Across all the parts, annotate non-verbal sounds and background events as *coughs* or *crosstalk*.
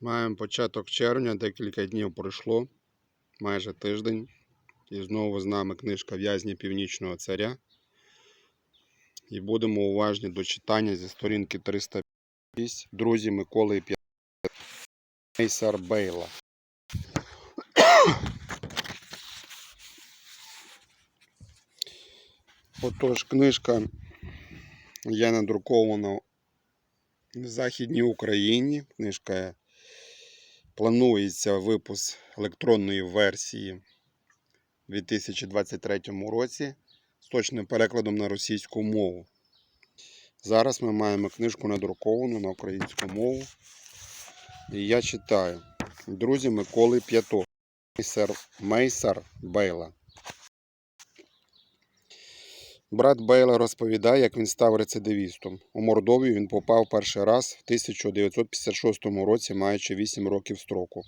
Маємо початок червня, декілька днів пройшло, майже тиждень. І знову з нами книжка В'язні Північного Царя. І будемо уважні до читання зі сторінки 306 Друзі Миколи П'я... Мейсар Бейла. *coughs* Отож, книжка є надрукована в Західній Україні. Книжка планується випуск електронної версії у 2023 році з точним перекладом на російську мову. Зараз ми маємо книжку надруковану на українську мову. І я читаю. Друзі Миколи. Мейсар, Мейсар Бейла. Брат Бейла розповідає, як він став рецидивістом. У Мордовію він попав перший раз в 1956 році, маючи 8 років строку.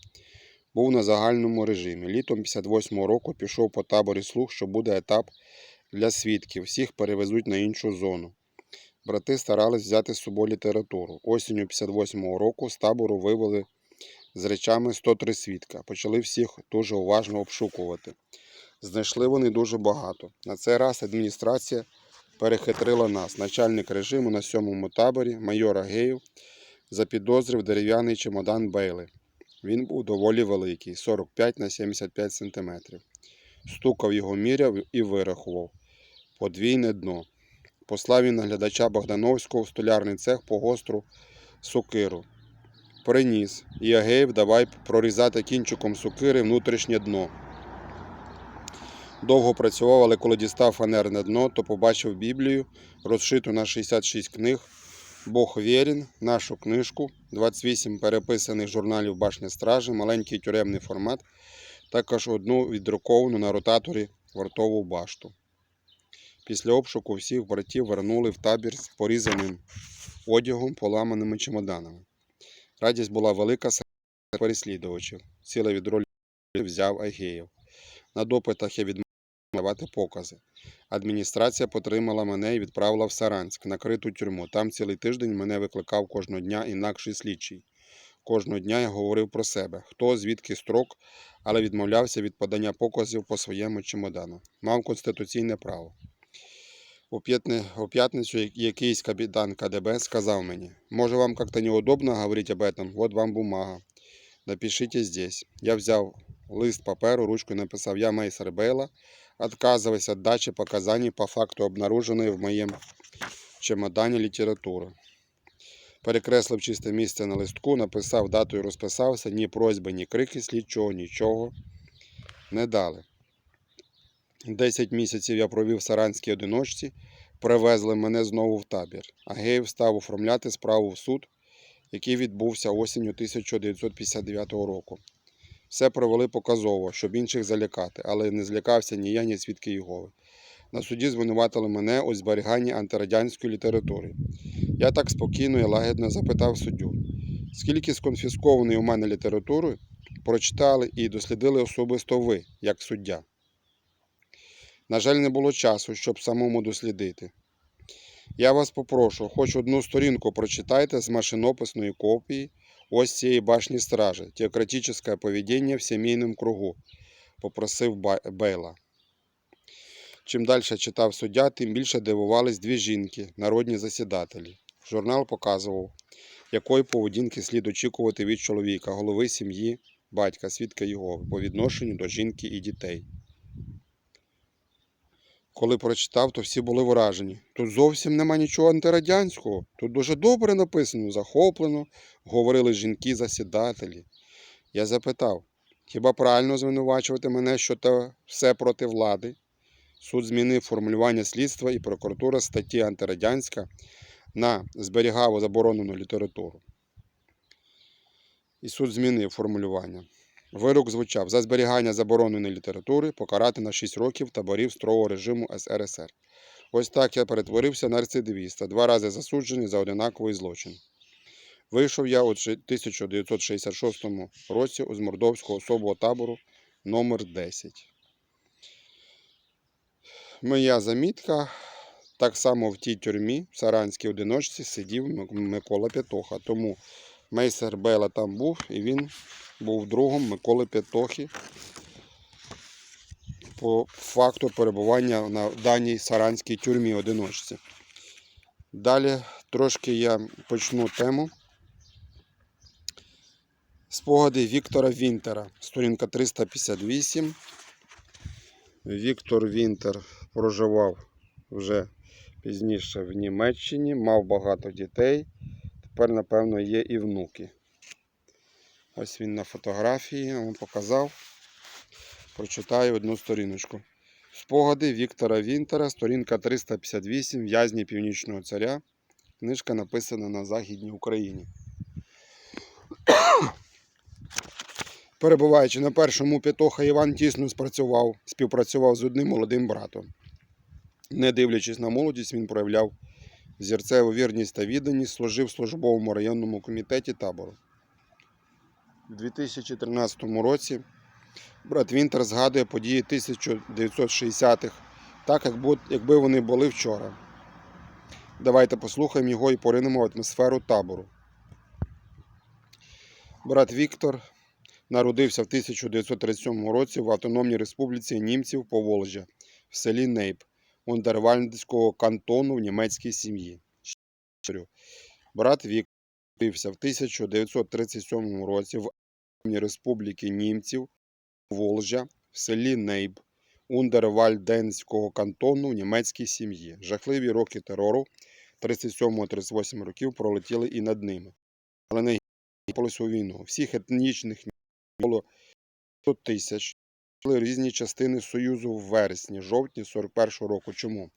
Був на загальному режимі. Літом 58 року пішов по таборі слух, що буде етап для свідків. Всіх перевезуть на іншу зону. Брати старались взяти з собою літературу. Осінню 58 року з табору вивели з речами 103 свідка. Почали всіх дуже уважно обшукувати. Знайшли вони дуже багато. На цей раз адміністрація перехитрила нас. Начальник режиму на сьомому таборі, майор Агеєв, запідозрив дерев'яний чемодан Бейли. Він був доволі великий 45 на 75 см. Стукав його міряв і вирахував. Подвійне дно. Послав він наглядача Богдановського в столярний цех по гостру сокиру. Приніс. І Агеєв давай прорізати кінчиком сокири внутрішнє дно. Довго працював, але коли дістав фанерне дно, то побачив Біблію, розшиту на 66 книг, Бог вірін, нашу книжку, 28 переписаних журналів Башня Стражі, маленький тюремний формат, також одну віддруковану на ротаторі вартову башту. Після обшуку всіх братів вернули в табір з порізаним одягом, поламаними чемоданами. Радість була велика серед переслідувачів. Ціле відро взяв Агеєв. На допитах я відмовив давати покази. Адміністрація потримала мене і відправила в Саранськ, накриту тюрму. Там цілий тиждень мене викликав кожного дня інакший слідчий. Кожного дня я говорив про себе, хто звідки строк, але відмовлявся від подання показів по своєму чемодану. Мав конституційне право. У п'ятницю якийсь капітан КДБ сказав мені, може вам как-то неудобно говорить об этом, вот вам бумага. Напишите здесь. Я взяв лист паперу, ручку написав «Я Мейсер Бейла, отказываюсь от дачи показаний по факту обнаруженной в моем чемодані літератури. Перекреслив чисте місце на листку, написав дату і розписався, ні просьби, ні крики слідчого, нічого не дали. Десять місяців я провів в Саранській одиночці, привезли мене знову в табір. Агеєв став оформляти справу в суд, який відбувся осінню 1959 року. Все провели показово, щоб інших залякати, але не злякався ні я, ні свідки Єгови. На суді звинуватили мене у зберіганні антирадянської літератури. Я так спокійно і лагідно запитав суддю, скільки сконфіскованої у мене літератури прочитали і дослідили особисто ви, як суддя. На жаль, не було часу, щоб самому дослідити. Я вас попрошу, хоч одну сторінку прочитайте з машинописної копії ось цієї башні стражі «Теократическое поведение в сімейному кругу, попросив Бейла. Чим далі читав суддя, тим більше дивувались дві жінки, народні засідателі. Журнал показував, якої поведінки слід очікувати від чоловіка, голови сім'ї, батька, свідка Єгови по відношенню до жінки і дітей. Коли прочитав, то всі були вражені. Тут зовсім нема нічого антирадянського. Тут дуже добре написано, захоплено, говорили жінки-засідателі. Я запитав, хіба правильно звинувачувати мене, що це все проти влади? Суд змінив формулювання слідства і прокуратура статті антирадянська на зберігав заборонену літературу. І суд змінив формулювання. Вирок звучав за зберігання забороненої літератури покарати на 6 років таборів строгого режиму СРСР. Ось так я перетворився на рецидивіста, два рази засуджений за одинаковий злочин. Вийшов я у 1966 році з мордовського особового табору номер 10 Моя замітка. Так само в тій тюрмі, в Саранській одиночці, сидів Микола П'ятоха. Тому Мейсер Бела там був, і він був другом Миколи Петохи по факту перебування на даній саранській тюрмі одиночці. Далі трошки я почну тему. Спогади Віктора Вінтера, сторінка 358. Віктор Вінтер проживав вже пізніше в Німеччині, мав багато дітей. Тепер, напевно, є і внуки. Ось він на фотографії, я вам показав. Прочитаю одну сторіночку. Спогади Віктора Вінтера, сторінка 358, в'язні Північного царя. Книжка написана на Західній Україні. *coughs* Перебуваючи на першому п'ятоха, Іван тісно спрацював, співпрацював з одним молодим братом. Не дивлячись на молодість, він проявляв зірцеву вірність та відданість, служив в службовому районному комітеті табору. У 2013 році брат Вінтер згадує події 1960-х, так якби вони були вчора. Давайте послухаємо його і поринемо в атмосферу табору. Брат Віктор народився в 1937 році в Автономній Республіці Німців Поволжя в селі Нейп Ундервальдського кантону в німецькій сім'ї. Брат Віктор народився в 1937 році в Республіки Німців Волжя в селі Нейб Ундервальденського кантону в німецькій сім'ї. Жахливі роки терору 37-38 років пролетіли і над ними. Але не гіпалися у війну. Всіх етнічних було 100 тисяч. Різні частини Союзу в вересні, жовтні 41-го року. Чому?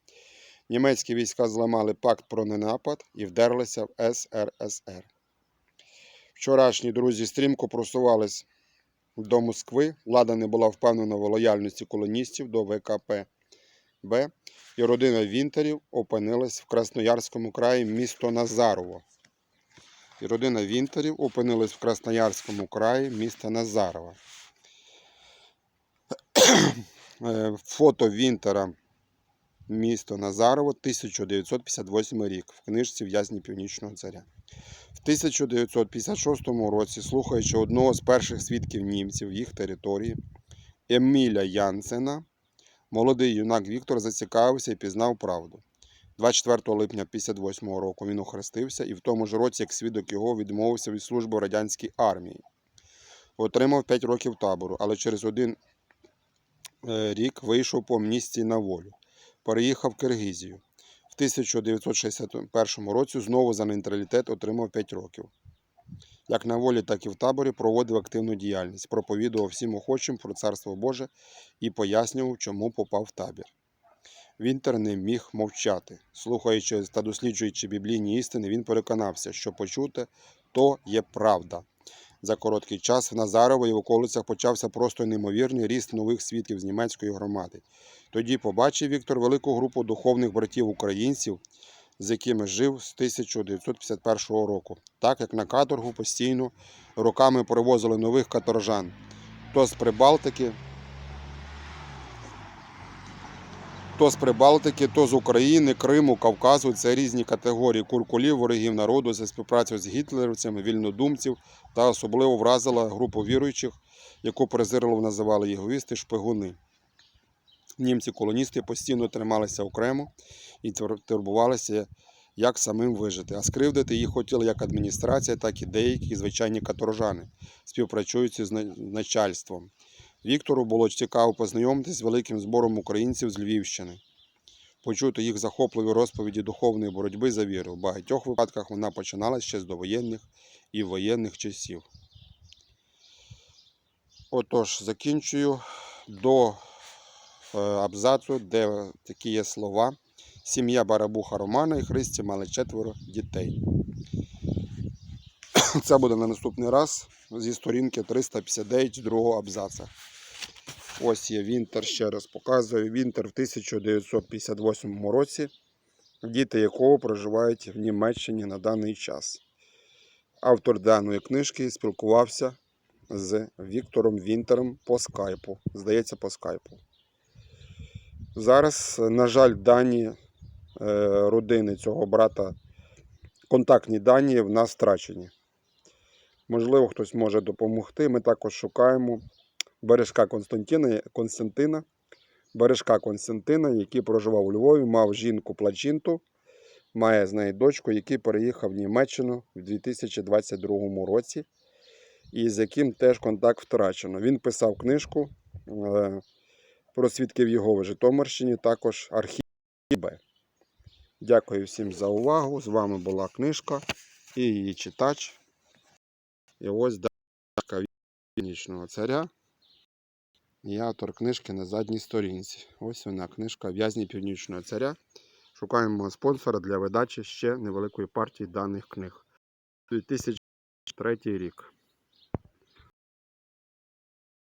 Німецькі війська зламали пакт про ненапад і вдерлися в СРСР. Вчорашні друзі стрімко просувались до Москви. Влада не була впевнена в лояльності колоністів до ВКП Б. І родина Вінтерів опинилась в Красноярському краї місто Назарово. І родина Вінтерів опинилась в Красноярському краї міста Назарова. Е, Фото Вінтера місто Назарово 1958 рік в книжці В'язні Північного царя. В 1956 році, слухаючи одного з перших свідків німців їх території Еміля Янсена, молодий юнак Віктор зацікавився і пізнав правду. 24 липня 1958 року він охрестився і в тому ж році, як свідок його, відмовився від служби в радянській армії. Отримав 5 років табору, але через один рік вийшов по амністії на волю. Переїхав в Киргизію. В 1961 році знову за нейтралітет отримав 5 років. Як на волі, так і в таборі проводив активну діяльність, проповідував всім охочим про Царство Боже і пояснював, чому попав в табір. Вінтер не міг мовчати. Слухаючи та досліджуючи біблійні істини, він переконався, що почуте то є правда. За короткий час в Назарово і в околицях почався просто неймовірний ріст нових свідків з німецької громади. Тоді побачив Віктор велику групу духовних братів українців, з якими жив з 1951 року, так як на каторгу постійно роками привозили нових каторжан. То з Прибалтики, то з Прибалтики, то з України, Криму, Кавказу. Це різні категорії куркулів, ворогів народу за співпрацю з гітлерівцями, вільнодумців та особливо вразила групу віруючих, яку презирливо називали єговісти, шпигуни. Німці-колоністи постійно трималися окремо і турбувалися, як самим вижити. А скривдити їх хотіли як адміністрація, так і деякі звичайні каторжани, співпрацюючи з начальством. Віктору було цікаво познайомитись з великим збором українців з Львівщини, почути їх захопливі розповіді духовної боротьби за віру. В багатьох випадках вона починалася ще з довоєнних і воєнних часів. Отож, закінчую до е, абзацу, де такі є слова. Сім'я Барабуха Романа і Христі мали четверо дітей. *laughs* Це буде на наступний раз зі сторінки 359 другого абзаца. Ось є Вінтер, ще раз показую. Вінтер в 1958 році, діти якого проживають в Німеччині на даний час. Автор даної книжки спілкувався з Віктором Вінтером по скайпу. Здається, по скайпу. Зараз, на жаль, дані е, родини цього брата, контактні дані в нас втрачені. Можливо, хтось може допомогти. Ми також шукаємо Бережка Константина, Константина, Бережка Константина, який проживав у Львові, мав жінку Плачинту, має з нею дочку, який переїхав в Німеччину в 2022 році, і з яким теж контакт втрачено. Він писав книжку е, про свідків Єгови Житомирщині, також архів. Дякую всім за увагу. З вами була книжка і її читач. І ось дашка Північного царя. І автор книжки на задній сторінці. Ось вона, книжка В'язні Північного царя. Шукаємо спонсора для видачі ще невеликої партії даних книг. 2003 рік.